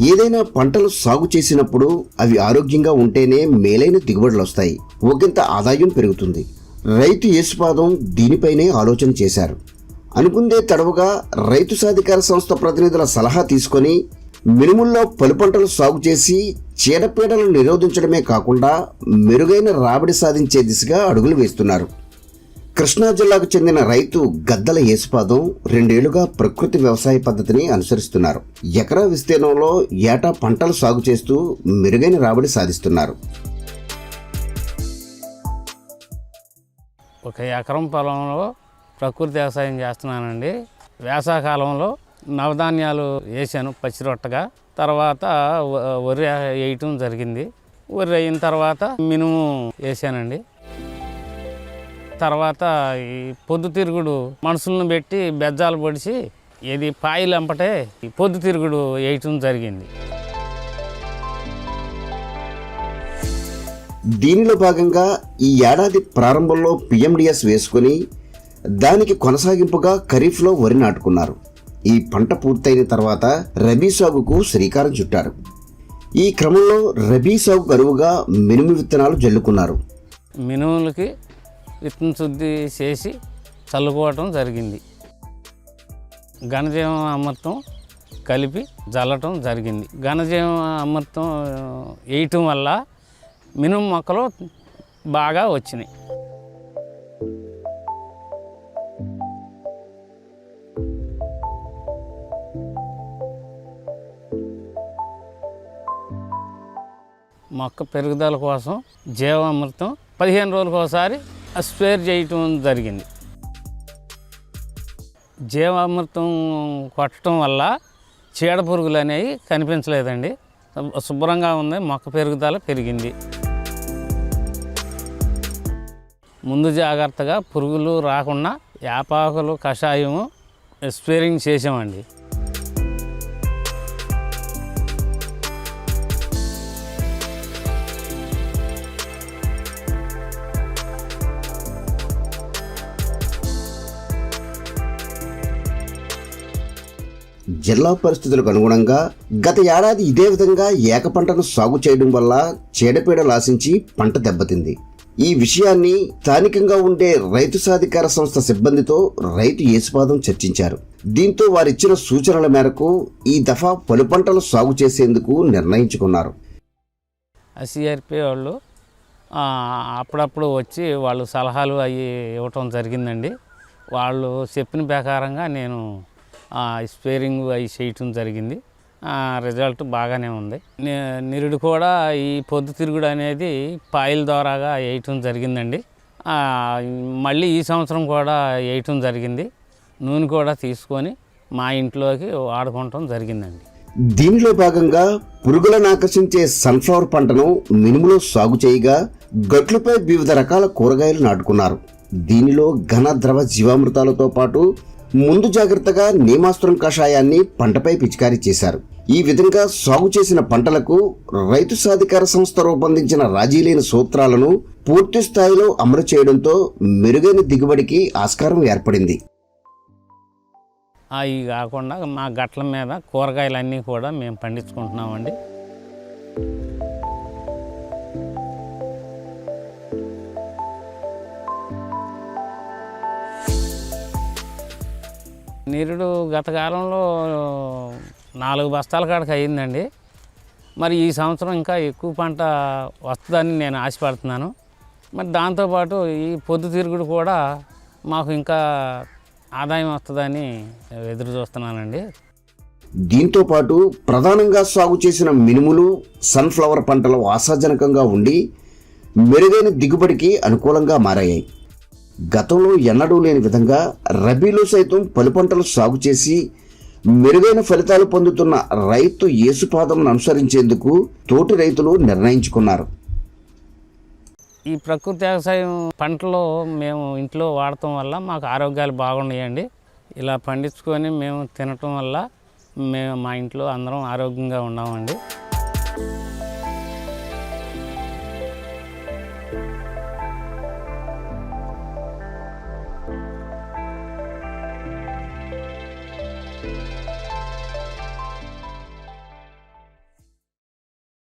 ఏదైనా పంటలు సాగు చేసినప్పుడు అవి ఆరోగ్యంగా ఉంటేనే మేలైన దిగుబడులు వస్తాయి. ఒకంత ఆదాయం పెరుగుతుంది. రైతు యేసుపాదం దీనిపైనే ఆలోచన చేశారు. అనుకుందే తడవుగా రైతు సాధికార సంస్థ ప్రతినిధుల సలహా తీసుకొని మినుముల్లో పలు పంటలు సాగు చేసి చీడపీడలను నిరోధించడమే కాకుండా మెరుగైన రాబడి సాధించే దిశగా అడుగులు వేస్తున్నారు. కృష్ణా జిల్లాకు చెందిన రైతు గద్దల యేసుపాదం రెండేళ్ళుగా ప్రకృతి వ్యవసాయ పద్ధతిని అనుసరిస్తున్నారు. ఎకరా విస్తీర్ణంలో ఏటా పంటలు సాగు చేస్తూ మెరుగైన రాబడి సాధిస్తున్నారు. ఒక ఎకరం పొలంలో ప్రకృతి వ్యవసాయం చేస్తున్నానండి. వేసాకాలంలో నవధాన్యాలు వేసాను పచ్చిరొట్టగా. తర్వాత వ- వరి వేయటం జరిగింది. వరి అయిన తర్వాత మినుము వేసానండి తర్వాత ఈ పొద్దుతిరుగుడు మనుషులను పెట్టి బెజ్జాలు పొడిచి ఇది పాయిలు అంపటే ఈ పొద్దుతిరుగుడు వేయటం జరిగింది. దీనిలో భాగంగా ఈ ఏడాది ప్రారంభంలో పిఎండిఎస్ వేసుకుని దానికి కొనసాగింపుగా ఖరీఫ్లో వరి నాటుకున్నారు. ఈ పంట పూర్తయిన తర్వాత రబీ సాగుకు శ్రీకారం చుట్టారు. ఈ క్రమంలో రబీ సాగుకు అనువుగా మినుము విత్తనాలు జల్లుకున్నారు. మినుములకి శుద్ధి చేసి చల్లుకోవటం జరిగింది. ఘనజీవం అమృతం కలిపి జల్లటం జరిగింది. ఘనజీవం అమృతం వేయటం వల్ల మినుము మొక్కలు బాగా వచ్చినాయి. మొక్క పెరుగుదల కోసం జీవామృతం పదిహేను రోజులకు ఒకసారి స్ప్రేర్ చేయటం జరిగింది. జీవామృతం కొట్టడం వల్ల చీడ పురుగులు అనేవి కనిపించలేదండి. శుభ్రంగా ఉంది మొక్క పెరుగుదల పెరిగింది. ముందు జాగ్రత్తగా పురుగులు రాకుండా యాపాకులు కషాయము స్ప్రేయింగ్ చేసామండి. జిల్లా పరిస్థితులకు అనుగుణంగా గత ఏడాది ఇదే విధంగా ఏక పంటను సాగు చేయడం వల్ల చీడపీడలు ఆశించి పంట దెబ్బతింది. ఈ విషయాన్ని స్థానికంగా ఉండే రైతు సాధికార సంస్థ సిబ్బందితో రైతు యేసుపాదం చర్చించారు. దీంతో వారిచ్చిన సూచనల మేరకు ఈ దఫా పలు పంటలు సాగు చేసేందుకు నిర్ణయించుకున్నారు. సిఆర్పి వాళ్ళు అప్పుడప్పుడు వచ్చి వాళ్ళు సలహాలు అవి ఇవ్వటం జరిగిందండి. వాళ్ళు చెప్పిన ప్రకారంగా నేను స్పేరింగ్ అవి చేయటం జరిగింది. రిజల్ట్ బాగానే ఉంది. నిరుడు కూడా ఈ పొద్దు తిరుగుడు అనేది పాయిల్ ద్వారాగా వేయటం జరిగిందండి. మళ్ళీ ఈ సంవత్సరం కూడా వేయటం జరిగింది. నూనె కూడా తీసుకొని మా ఇంట్లోకి వాడుకోవటం జరిగిందండి. దీనిలో భాగంగా పురుగులను ఆకర్షించే సన్ఫ్లవర్ పంటను మినుములో సాగు చేయగా గట్లపై వివిధ రకాల కూరగాయలు నాటుకున్నారు. దీనిలో ఘన ద్రవ జీవామృతాలతో పాటు ముందు జాగ్రత్తగా నీమాస్త్రం కషాయాన్ని పంటపై పిచికారీ చేశారు. ఈ విధంగా సాగు చేసిన పంటలకు రైతు సాధికార సంస్థ రూపొందించిన రాజీలేని సూత్రాలను పూర్తి స్థాయిలో అమలు చేయడంతో మెరుగైన దిగుబడికి ఆస్కారం ఏర్పడింది. అవి కాకుండా మా గట్ల మీద కూరగాయలన్నీ కూడా మేము పండించుకుంటున్నామండి. నిరుడు గత కాలంలో నాలుగు బస్తాల కాడకి అయ్యిందండి. మరి ఈ సంవత్సరం ఇంకా ఎక్కువ పంట వస్తుందని నేను ఆశపడుతున్నాను. మరి దాంతోపాటు ఈ పొద్దుతిరుగుడు కూడా మాకు ఇంకా ఆదాయం వస్తుందని ఎదురు చూస్తున్నానండి. దీంతో పాటు ప్రధానంగా సాగు చేసిన మినుములు సన్ఫ్లవర్ పంటలు ఆశాజనకంగా ఉండి మెరుగైన దిగుబడికి అనుకూలంగా మారాయి. గతంలో ఎన్నడూ లేని విధంగా రబీలో సైతం పలు పంటలు సాగు చేసి మెరుగైన ఫలితాలు పొందుతున్న రైతు యేసుపాదం అనుసరించేందుకు తోటి రైతులు నిర్ణయించుకున్నారు. ఈ ప్రకృతి వ్యవసాయం పంటలు మేము ఇంట్లో వాడటం వల్ల మాకు ఆరోగ్యాలు బాగున్నాయండి. ఇలా పండించుకొని మేము తినటం వల్ల మేము మా ఇంట్లో అందరం ఆరోగ్యంగా ఉన్నామండి.